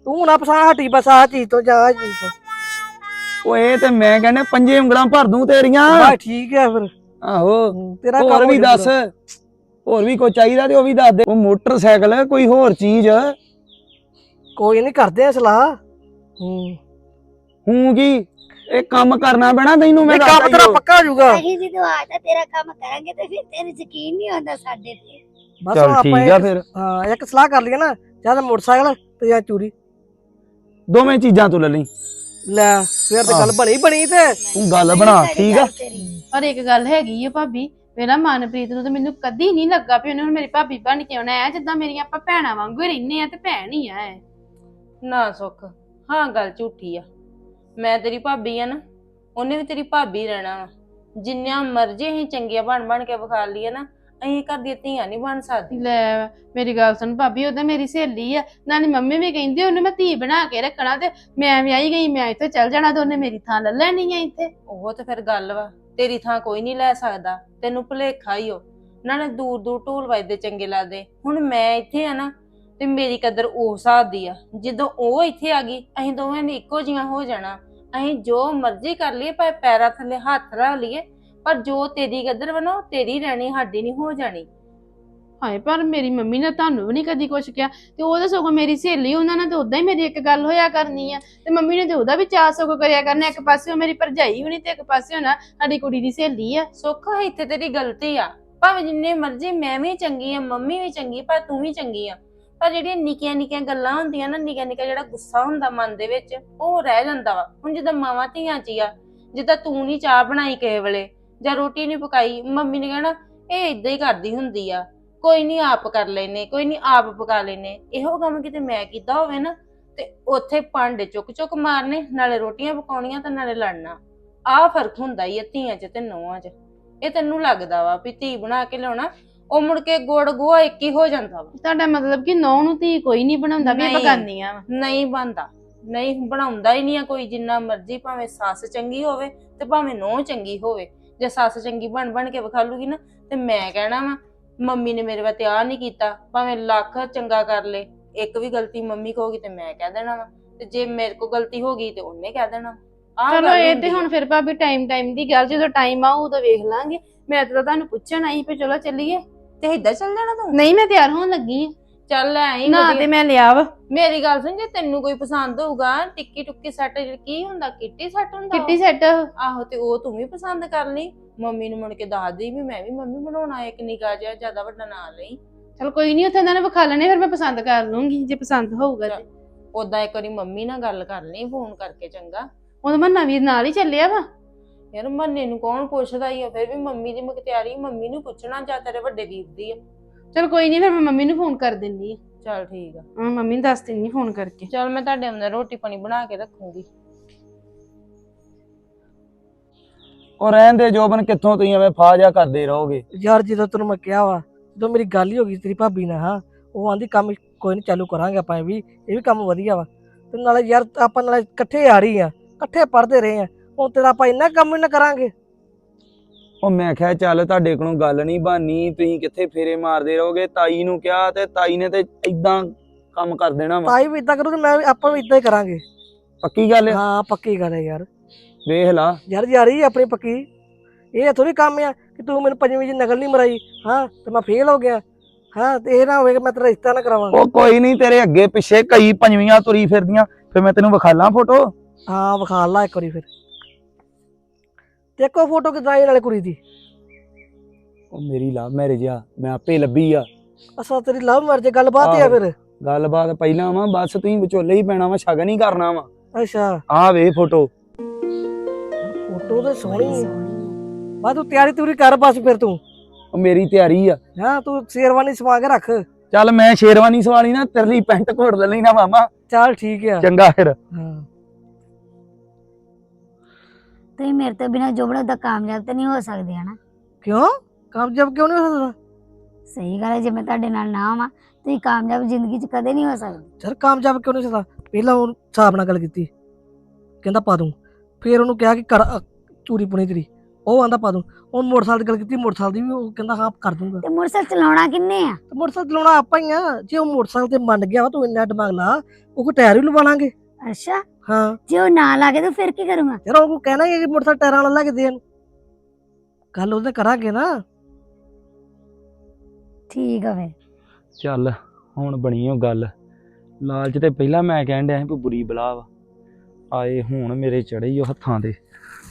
ਤੂੰ ਨਾ ਪਸਾ ਹਟੀ ਬਸ ਚੀਜ਼ ਤੋਂ ਜਾ ਚੀਜ਼ ਤੋਂ। ਇਹ ਤੇ ਮੈਂ ਕਹਿੰਦਾ ਪੰਜੇ ਉਂਗਲਾਂ ਭਰ ਦੂੰ ਤੇਰੀਆਂ। ਬਸ ਠੀਕ ਹੈ ਫਿਰ। ਆਹੋ। ਤੇਰਾ ਹੋਰ ਵੀ ਦੱਸ। ਹੋਰ ਵੀ ਕੋਈ ਚਾਹੀਦਾ ਤੇ ਉਹ ਵੀ ਦੱਸ ਦੇ। ਉਹ ਮੋਟਰਸਾਈਕਲ ਕੋਈ ਹੋਰ ਚੀਜ਼। ਕੋਈ ਨਹੀਂ ਕਰਦੇ ਆ ਸਲਾਹ। ਹੂੰ। ਹੂੰ ਕੀ? ਇਹ ਕੰਮ ਕਰਨਾ ਪੈਣਾ ਤੈਨੂੰ ਮੈਂ ਇਹ ਕੰਮ ਦੱਸਦਾ ਤੇਰਾ। ਪੱਕਾ ਹੋ ਜਾਊਗਾ। ਅਸੀਂ ਜਦੋਂ ਆਟਾ ਤੇਰਾ ਕੰਮ ਕਰਾਂਗੇ ਤੇ ਫਿਰ ਤੇਰੇ ਯਕੀਨ ਨਹੀਂ ਆਉਂਦਾ ਸਾਡੇ ਤੇ। ਬਸ ਚੱਲ ਆਪਾਂ ਠੀਕ ਆ ਇੱਕ- ਫਿਰ। ਹਾਂ ਇੱਕ ਸਲਾਹ ਕਰ ਲਈਏ ਨਾ ਜਾਂ ਤਾਂ ਮੋਟਰਸਾਈਕਲ ਤੇ ਜਾਂ ਚੂੜੀ ਦੋਵੇਂ ਚੀਜ਼ਾਂ ਤੂੰ ਲੈ ਲਈ। ਲੈ ਫਿਰ ਤੇ ਗੱਲ। ਬਣੀ ਬਣੀ ਤੇ। ਤੂੰ ਗੱਲ ਬਣਾ ਠੀਕ ਆ? ਪਰ ਇੱਕ ਗੱਲ ਹੈਗੀ ਆ ਭਾਬੀ ਮੇਰਾ ਮਨਪ੍ਰੀਤ ਨੂੰ ਤਾਂ ਮੈਨੂੰ ਕਦੀ ਨਹੀਂ ਲੱਗਾ ਵੀ ਉਹਨੇ ਹੁਣ ਮੇਰੀ ਭਾਬੀ ਬਣ ਕੇ ਆਉਣਾ ਹੈ ਜਿੱਦਾਂ ਮੇਰੀਆਂ ਆਪਾਂ ਭੈਣਾਂ ਵਾਂਗੂ ਹੀ ਰਹਿੰਦੇ ਆ ਤੇ ਭੈਣ ਹੀ ਆ ਇਹ। ਨਾ ਸੁੱਖ ਹਾਂ ਗੱਲ ਝੂਠੀ ਆ। ਮੈਂ ਤੇਰੀ ਭਾਬੀ ਆ ਨਾ ਉਹਨੇ ਵੀ ਤੇਰੀ ਭਾਬੀ ਰਹਿਣਾ ਵਾ। ਜਿੰਨਾ ਮਰਜ਼ੀ ਅਸੀਂ ਚੰਗੀਆਂ ਬਣ ਬਣ ਕੇ ਵਿਖਾ ਲਈਏ ਨਾ ਅਸੀਂ ਘਰ ਦੀਆਂ ਧੀਆਂ ਨਹੀਂ ਬਣ ਸਕਦੀ ਲੈ ਮੇਰੀ ਗੱਲ ਸੁਣ ਭਾਬੀ ਉਹ ਤਾਂ ਮੇਰੀ ਸਹੇਲੀ ਆ। ਨਾਲੇ ਮੰਮੀ ਵੀ ਕਹਿੰਦੀ ਉਹਨੂੰ ਮੈਂ ਧੀ ਬਣਾ ਕੇ ਰੱਖਣਾ ਤੇ ਮੈਂ ਵਿਆਹੀ ਗਈ ਮੈਂ ਇੱਥੇ ਚੱਲ ਜਾਣਾ ਤੇ ਉਹਨੇ ਮੇਰੀ ਥਾਂ ਲੈ ਲੈਣੀ ਆ ਇੱਥੇ। ਉਹ ਤੇ ਫਿਰ ਗੱਲ ਵਾ ਤੇਰੀ ਥਾਂ ਕੋਈ ਨਹੀਂ ਲੈ ਸਕਦਾ ਤੈਨੂੰ ਭੁਲੇਖਾ ਹੀ ਹੋ ਨਾਲੇ ਦੂਰ ਦੂਰ ਢੋਲ ਵੱਜਦੇ ਚੰਗੇ ਲੱਗਦੇ। ਹੁਣ ਮੈਂ ਇੱਥੇ ਆ ਨਾ ਤੇ ਮੇਰੀ ਕਦਰ ਉਸ ਹਿਸਾਬ ਦੀ ਆ। ਜਦੋਂ ਉਹ ਇੱਥੇ ਆ ਗਈ ਅਸੀਂ ਦੋਵੇਂ ਨੇ ਇੱਕੋ ਜੀਆਂ ਹੋ ਜਾਣਾ। ਅਸੀਂ ਜੋ ਮਰਜ਼ੀ ਕਰ ਲਈਏ ਭਾਵੇਂ ਪੈਰਾਂ ਥੱਲੇ ਹੱਥ ਰੱਖ ਲਈਏ ਪਰ ਜੋ ਤੇਰੀ ਕਦਰ ਉਹ ਤੇਰੀ ਰਹਿਣੀ ਸਾਡੀ ਨਹੀਂ ਹੋ ਜਾਣੀ। ਹਾਏ ਪਰ ਮੇਰੀ ਮੰਮੀ ਨੇ ਤੁਹਾਨੂੰ ਵੀ ਨਹੀਂ ਕਦੀ ਕੁਛ ਕਿਹਾ। ਤੇ ਉਹ ਤਾਂ ਸਗੋਂ ਮੇਰੀ ਸਹੇਲੀ ਉਹਨਾਂ ਨਾਲ ਤੇ ਉਦਾਂ ਹੀ ਮੇਰੀ ਇੱਕ ਗੱਲ ਹੋਇਆ ਕਰਨੀ ਆ। ਤੇ ਮੰਮੀ ਨੇ ਤੇ ਉਹਦਾ ਵੀ ਚਾਹ ਸਗੋਂ ਕਰਿਆ ਕਰਨਾ ਇੱਕ ਪਾਸੇ ਉਹ ਮੇਰੀ ਭਰਜਾਈ ਹੋਣੀ ਤੇ ਇੱਕ ਪਾਸੇ ਹੋਣਾ ਸਾਡੀ ਕੁੜੀ ਦੀ ਸਹੇਲੀ ਆ। ਸੁੱਖ ਇੱਥੇ ਤੇਰੀ ਗਲਤੀ ਆ। ਭਾਵੇਂ ਜਿੰਨੇ ਮਰਜ਼ੀ ਮੈਂ ਵੀ ਚੰਗੀ ਆ ਮੰਮੀ ਵੀ ਚੰਗੀ ਪਰ ਤੂੰ ਵੀ ਚੰਗੀ ਆ। ਪਰ ਜਿਹੜੀਆਂ ਨਿੱਕੀਆਂ ਨਿੱਕੀਆਂ ਗੱਲਾਂ ਹੁੰਦੀਆਂ ਨਾ, ਨਿੱਕਾ ਨਿੱਕਾ ਜਿਹੜਾ ਗੁੱਸਾ ਹੁੰਦਾ ਮਨ ਦੇ ਵਿੱਚ, ਉਹ ਰਹਿ ਜਾਂਦਾ ਵਾ। ਹੁਣ ਜਿੱਦਾਂ ਮਾਵਾਂ ਧੀਆਂ ਚ ਹੀ ਆ, ਜਿੱਦਾਂ ਤੂੰ ਨਹੀਂ ਚਾਹ ਬਣਾਈ ਕਿਸੇ ਵੇਲੇ, ਜਾਂ ਰੋਟੀ ਨਹੀਂ ਪਕਾਈ, ਮੰਮੀ ਨੇ ਕਹਿਣਾ, ਇਹ ਇਦਾਂ ਹੀ ਕਰਦੀ ਹੁੰਦੀ ਆ। ਕੋਈ ਨਹੀਂ ਆਪ ਕਰ ਲੈਨੇ, ਕੋਈ ਨਹੀਂ ਆਪ ਪਕਾ ਲੈਨੇ। ਇਹੋ ਕੰਮ ਕਿਤੇ ਮੈਂ ਕੀਤਾ ਹੋਵੇ ਨਾ, ਤੇ ਉੱਥੇ ਭਾਂਡੇ ਚੁੱਕ ਚੁੱਕ ਮਾਰਨੇ, ਨਾਲੇ ਰੋਟੀਆਂ ਪਕਾਉਣੀਆਂ ਤੇ ਨਾਲੇ ਲੜਨਾ। ਆਹ ਫ਼ਰਕ ਹੁੰਦਾ ਹੀ ਆ ਧੀਆਂ ਚ ਤੇ ਨੌਵਾਂ ਚ। ਇਹ ਤੈਨੂੰ ਲੱਗਦਾ ਵਾ ਵੀ ਧੀ ਬਣਾ ਕੇ ਲਿਆਉਣਾ ਉਹ ਮੁੜ ਕੇ ਗੋੜ ਗੋਆ ਇੱਕ ਹੀ ਹੋ ਜਾਂਦਾ ਵਾ। ਤੁਹਾਡਾ ਮਤਲਬ ਕਿ ਨੌ ਨੂੰ ਧੀ ਕੋਈ ਨਹੀਂ ਬਣਾਉਂਦਾ ਵੀ ਇਹ ਨਹੀਂ। ਵਾ। ਨਹੀਂ ਬਣਦਾ। ਨਹੀਂ ਬਣਾਉਂਦਾ ਹੀ ਨਹੀਂ ਆ ਕੋਈ ਜਿੰਨਾ ਮਰਜ਼ੀ ਭਾਵੇਂ ਸੱਸ ਚੰਗੀ ਹੋਵੇ ਤੇ ਭਾਵੇਂ ਨੂੰਹ ਚੰਗੀ ਹੋਵੇ। ਜੇ ਸੱਸ ਚੰਗੀ ਬਣ ਬਣ ਕੇ ਵਿਖਾ ਲੂਗੀ ਨਾ ਤੇ ਮੈਂ ਕਹਿਣਾ ਵਾ ਮੰਮੀ ਨੇ ਮੇਰੇ ਵਾਸਤੇ ਆ ਨਹੀਂ ਕੀਤਾ ਭਾਵੇਂ ਲੱਖ ਚੰਗਾ ਕਰ ਲੇ ਇੱਕ ਵੀ ਗਲਤੀ ਮੰਮੀ ਕਹੋਗੀ ਤੇ ਮੈਂ ਕਹਿ ਦੇਣਾ ਵਾ। ਤੇ ਜੇ ਮੇਰੇ ਕੋ ਗਲਤੀ ਹੋ ਗਈ ਤੇ ਉਹਨੇ ਕਹਿ ਦੇਣਾ। ਆਹ ਚਲੋ ਗੱਲ ਇਹ ਹੁੰਦੀ ਤੇ ਆ। ਹੁਣ ਫਿਰ ਭਾਬੀ ਟਾਈਮ ਟਾਈਮ ਦੀ ਗੱਲ ਜਦੋਂ ਟਾਈਮ ਆਊ ਉਦੋਂ ਵੇਖ ਲਾਂਗੇ। ਮੈਂ ਤਾਂ ਤੁਹਾਨੂੰ ਪੁੱਛਣ ਆਈ ਵੀ ਚਲੋ ਚੱਲੀਏ। ਤੇ ਇੱਧਰ ਚੱਲ ਜਾਣਾ ਤੂੰ? ਨਹੀਂ ਮੈਂ ਤਿਆਰ ਹੋਣ ਲੱਗੀ ਆਂ। ਚੱਲ ਐਂ ਨਾ। ਤੇ ਮੈਂ ਲਿਆ ਵਾ। ਮੇਰੀ ਗੱਲ ਸੁਣ ਜੇ ਤੈਨੂੰ ਕੋਈ ਪਸੰਦ ਹੋਊਗਾ ਟਿੱਕੀ ਟੁੱਕੀ ਸੈੱਟ ਕੀ ਹੁੰਦਾ ਕਿੱਟੀ ਸੈੱਟ ਹੁੰਦਾ ਕਿੱਟੀ? ਸੈੱਟ। ਆਹੋ ਤੇ ਉਹ ਤੂੰ ਵੀ ਪਸੰਦ ਕਰ ਲਈ। ਮੰਮੀ ਨੂੰ ਮੁੜ ਕੇ ਦੱਸ ਦੇ ਵੀ ਮੈਂ ਵੀ ਮੰਮੀ ਬਣਾਉਣਾ ਇੱਕ ਨਿਕਾ ਜਿਹਾ ਜ਼ਿਆਦਾ ਵੱਡਾ ਨਾ ਲਈ। ਚਲ ਕੋਈ ਨਹੀਂ ਉੱਥੇ ਇਹਨਾਂ ਨੇ ਵਿਖਾ ਲੈਣੇ ਫਿਰ ਮੈਂ ਪਸੰਦ ਕਰ ਲੂੰਗੀ ਜੇ ਪਸੰਦ ਹੋਊਗਾ ਤੇ। ਉਦਾਂ ਇੱਕ ਵਾਰੀ ਮੰਮੀ ਨਾਲ ਗੱਲ ਕਰ ਲਈ ਫੋਨ ਕਰਕੇ ਚੰਗਾ। ਉਦੋਂ ਮੈਂ ਨਵੀਂ ਨਾਲ ਹੀ ਚੱਲਿਆ ਵਾ। ਯਾਰ ਮੰਨੇ ਨੂੰ ਕੌਣ ਪੁੱਛਦਾ ਹੀ ਆ? ਫਿਰ ਵੀ ਮੰਮੀ ਦੀ ਮੁਖਤਿਆਰੀ ਮੰਮੀ ਨੂੰ ਪੁੱਛਣਾ ਜਾਂ ਤੇਰੇ ਵੱਡੇ ਵੀਰ ਦੀ ਆ। ਚਲ ਕੋਈ ਨਹੀਂ ਫਿਰ ਮੈਂ ਮੰਮੀ ਨੂੰ ਫੋਨ ਕਰ ਦਿੰਦੀ ਆ। ਚੱਲ ਠੀਕ ਆ। ਹਾਂ ਮੰਮੀ ਨੂੰ ਦੱਸ ਦਿੰਦੀ ਫੋਨ ਕਰਕੇ। ਚੱਲ ਮੈਂ ਤੁਹਾਡੇ ਅੰਦਰ ਰੋਟੀ ਪਾਣੀ ਬਣਾ ਕੇ ਰੱਖੂੰਗੀ। ਉਹ ਰਹਿਣ ਦੇ ਜੋਬਨ ਕਿੱਥੋਂ ਤੁਸੀਂ ਐਵੇਂ ਫਾ ਜਾ ਕਰਦੇ ਰਹੋਗੇ? ਯਾਰ ਜਦੋਂ ਤੈਨੂੰ ਮੈਂ ਕਿਹਾ ਵਾ ਜਦੋਂ ਮੇਰੀ ਗੱਲ ਹੀ ਹੋ ਗਈ ਤੇਰੀ ਭਾਬੀ ਨਾਲ ਹਾਂ ਉਹ ਆਂਦੀ ਕੰਮ ਕੋਈ ਨਹੀਂ ਚਾਲੂ ਕਰਾਂਗੇ ਆਪਾਂ ਇਹ ਵੀ ਇਹ ਵੀ ਕੰਮ ਵਧੀਆ ਵਾ। ਤੇ ਨਾਲੇ ਯਾਰ ਆਪਾਂ ਨਾਲੇ ਇਕੱਠੇ ਆ ਰਹੀ ਆ ਇਕੱਠੇ ਪੜ੍ਹਦੇ ਰਹੇ ਆ। ਹੁਣ ਤੇਰਾ ਆਪਾਂ ਇੰਨਾ ਕੰਮ ਹੀ ਨਾ ਕਰਾਂਗੇ। ਉਹ ਮੈਂ ਕਿਹਾ ਚੱਲ ਤੁਹਾਡੇ ਕੋਲੋਂ ਗੱਲ ਨਹੀਂ ਬਾਨੀ ਤੁਸੀਂ ਕਿੱਥੇ ਫੇਰੇ ਮਾਰਦੇ ਰਹੋਗੇ? ਤਾਈ ਨੂੰ ਕਿਹਾ ਤੇ ਤਾਈ ਨੇ ਤੇ ਇਦਾਂ ਕੰਮ ਕਰ ਦੇਣਾ ਵਾ। ਤਾਈ ਵੀ ਇਦਾਂ ਕਰੂ ਤੇ ਮੈਂ ਵੀ ਆਪਾਂ ਵੀ ਇਦਾਂ ਹੀ ਕਰਾਂਗੇ। ਪੱਕੀ ਗੱਲ ਆ? ਹਾਂ ਪੱਕੀ ਗੱਲ ਹੈ ਯਾਰ। ਵੇਖ ਲਾ। ਯਾਰ ਯਾਰੀ ਆਪਣੀ ਪੱਕੀ। ਇਹ ਥੋੜੀ ਕੰਮ ਆ ਕਿ ਤੂੰ ਮੈਨੂੰ ਪੰਜਵੀਂ ਚ ਨਕਲ ਨਹੀਂ ਮਰਾਈ। ਹਾਂ ਤੇ ਮੈਂ ਫੇਲ ਹੋ ਗਿਆ। ਹਾਂ ਤੇ ਇਹ ਨਾ ਹੋਵੇ ਕਿ ਮੈਂ ਤੇਰਾ ਰਿਸ਼ਤਾ ਨਾ ਕਰਾਵਾਂ। ਉਹ ਕੋਈ ਨਹੀਂ ਤੇਰੇ ਅੱਗੇ ਪਿੱਛੇ ਕਈ ਪੰਜਵੀਆਂ ਤੁਰੀ ਫਿਰਦੀਆਂ। ਫਿਰ ਮੈਂ ਤੈਨੂੰ ਵਿਖਾਲਾਂ ਫੋਟੋ? ਹਾਂ ਵਿਖਾ ਲਾ ਇੱਕ ਵਾਰੀ ਫਿਰ। ਦੇਖੋ ਫੋਟੋ ਕਿਦਾਂ ਆਈ ਨਾਲੇ ਕੁੜੀ ਦੀ? ਉਹ ਮੇਰੀ ਲਵ ਮੈਰਿਜ ਆ ਮੈਂ ਆਪੇ ਲੱਭੀ ਆ। ਅਸਾਂ ਤੇਰੀ ਲਵ ਮੈਰਿਜ ਗੱਲਬਾਤ ਆ। ਫਿਰ? ਗੱਲਬਾਤ ਪਹਿਲਾਂ ਵਾ ਬਸ ਤੁਸੀਂ ਵਿਚੋਲੇ ਹੀ ਪੈਣਾ ਵਾ ਸ਼ਗਨ ਹੀ ਕਰਨਾ ਵਾ। ਅੱਛਾ। ਆਹ ਵੇ ਫੋਟੋ ਫੋਟੋ ਤੇ ਸੋਹਣੀ ਬਾ ਤੂੰ ਤਿਆਰੀ ਤੂਰੀ ਕਰ ਬਸ ਫਿਰ ਤੂੰ। ਉਹ ਮੇਰੀ ਤਿਆਰੀ ਆ। ਹਾਂ ਤੂੰ ਸ਼ੇਰਵਾਨੀ ਸਵਾ ਕੇ ਰੱਖ। ਚੱਲ ਮੈਂ ਸ਼ੇਰਵਾਨੀ ਸਵਾਲੀ ਨਾ ਤੇਰੇ ਲਈ ਪੈਂਟ ਕੋਟ ਲੈ ਲਈ ਨਾ ਮਾਮਾ। ਚੱਲ ਠੀਕ ਆ। ਚੰਗਾ ਫਿਰ। ਹਾਂ। ਤੁਸੀਂ ਮੇਰੇ ਤੋਂ ਬਿਨਾਂ ਜੋਬੜਾ ਦਾ ਕਾਮਯਾਬ ਤੇ ਨਹੀਂ ਹੋ ਸਕਦੇ ਹਨਾ? ਕਿਉਂ? ਕਾਮਯਾਬ ਕਿਉਂ ਨਹੀਂ ਹੋ ਸਕਦਾ? ਸਹੀ ਗੱਲ ਹੈ ਜੇ ਮੈਂ ਤੁਹਾਡੇ ਨਾਲ ਨਾ ਆਵਾਂ ਤੁਸੀਂ ਕਾਮਯਾਬ ਜ਼ਿੰਦਗੀ 'ਚ ਕਦੇ ਨਹੀਂ ਹੋ ਸਕਦੇ। ਯਾਰ ਕਾਮਯਾਬ ਕਿਉਂ ਨਹੀਂ ਹੋ ਸਕਦਾ? ਪਹਿਲਾਂ ਉਹ ਹਿਸਾਬ ਨਾਲ ਗੱਲ ਕੀਤੀ। ਕਹਿੰਦਾ ਪਾ ਦੂੰ। ਫਿਰ ਉਹਨੂੰ ਕਿਹਾ ਕਿ ਕਰ ਚੂਰੀ ਪੁਣੀ ਤੇਰੀ। ਉਹ ਆਂਦਾ ਪਾ ਦੂੰ। ਉਹ ਮੋਟਰਸਾਈਕਲ ਦੀ ਗੱਲ ਕੀਤੀ ਮੋਟਰਸਾਈਕਲ ਦੀ ਵੀ ਉਹ ਕਹਿੰਦਾ ਹਾਂ ਕਰ ਦੂੰਗਾ। ਤੇ ਮੋਟਰਸਾਈਕਲ ਚਲਾਉਣਾ ਕਿੰਨੇ ਆ? ਤੇ ਮੋਟਰਸਾਈਕਲ ਚਲਾਉਣਾ ਆਪਾਂ ਹੀ ਆ। ਜੇ ਉਹ ਮੋਟਰਸਾਈਕਲ ਤੇ ਮੰਨ ਗਿਆ ਵਾ ਤੂੰ ਇੰਨਾ ਦਿਮਾਗ ਲਾ ਉਹ ਕੋ ਟਾਇਰ ਵੀ ਲਵਾ ਲਾਂਗੇ। ਅੱਛਾ। ਹਾਂ। ਜੇ ਉਹ ਨਾ ਲਾਗੇ ਤਾਂ ਫਿਰ ਕੀ ਕਰੂੰਗਾ? ਯਾਰ ਉਹ ਕਹਿਣਾ ਕਿ ਮੋਟਰਸਾਈਕਲ ਟਾਇਰਾਂ ਵਾਲਾ ਲੈ ਕੇ ਦੇਣ ਗੱਲ ਉਹਦੇ ਕਰਾਂਗੇ ਨਾ। ਠੀਕ ਆ ਫਿਰ। ਚੱਲ ਹੁਣ ਬਣੀ ਉਹ ਗੱਲ। ਲਾਲਚ ਤੇ ਪਹਿਲਾਂ ਮੈਂ ਕਹਿਣ ਡਿਆ ਸੀ ਵੀ ਬੁਰੀ ਬਲਾ ਵਾ। ਆਏ ਹੁਣ ਮੇਰੇ ਚੜੇ ਹੀ ਉਹ ਹੱਥਾਂ ਤੇ।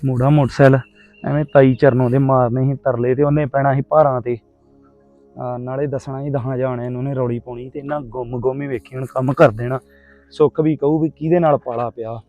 ਮੋੜਾ ਮੋਟਰਸਾਈਕਲ ਐਵੇਂ ਤਾਈ ਚਰਨੋਂ ਦੇ ਮਾਰਨੇ ਸੀ ਤਰਲੇ ਤੇ ਉਹਨੇ ਪੈਣਾ ਸੀ ਭਾਰਾਂ ਤੇ। ਆ, ਨਾਲੇ ਦੱਸਣਾ ਹੀ ਦਹਾਂ ਜਾਣੇ ਨੂੰ ਨੇ ਰੌਲੀ ਪਾਉਣੀ ਤੇ ਇਹਨਾਂ ਗੁੰਮ ਗੁੰਮ ਹੀ ਵੇਖੀ ਹੁਣ ਕੰਮ ਕਰ ਦੇਣਾ। ਸੁੱਖ ਵੀ ਕਹੂ ਵੀ ਕਿਹਦੇ ਨਾਲ ਪਾਲਾ ਪਿਆ।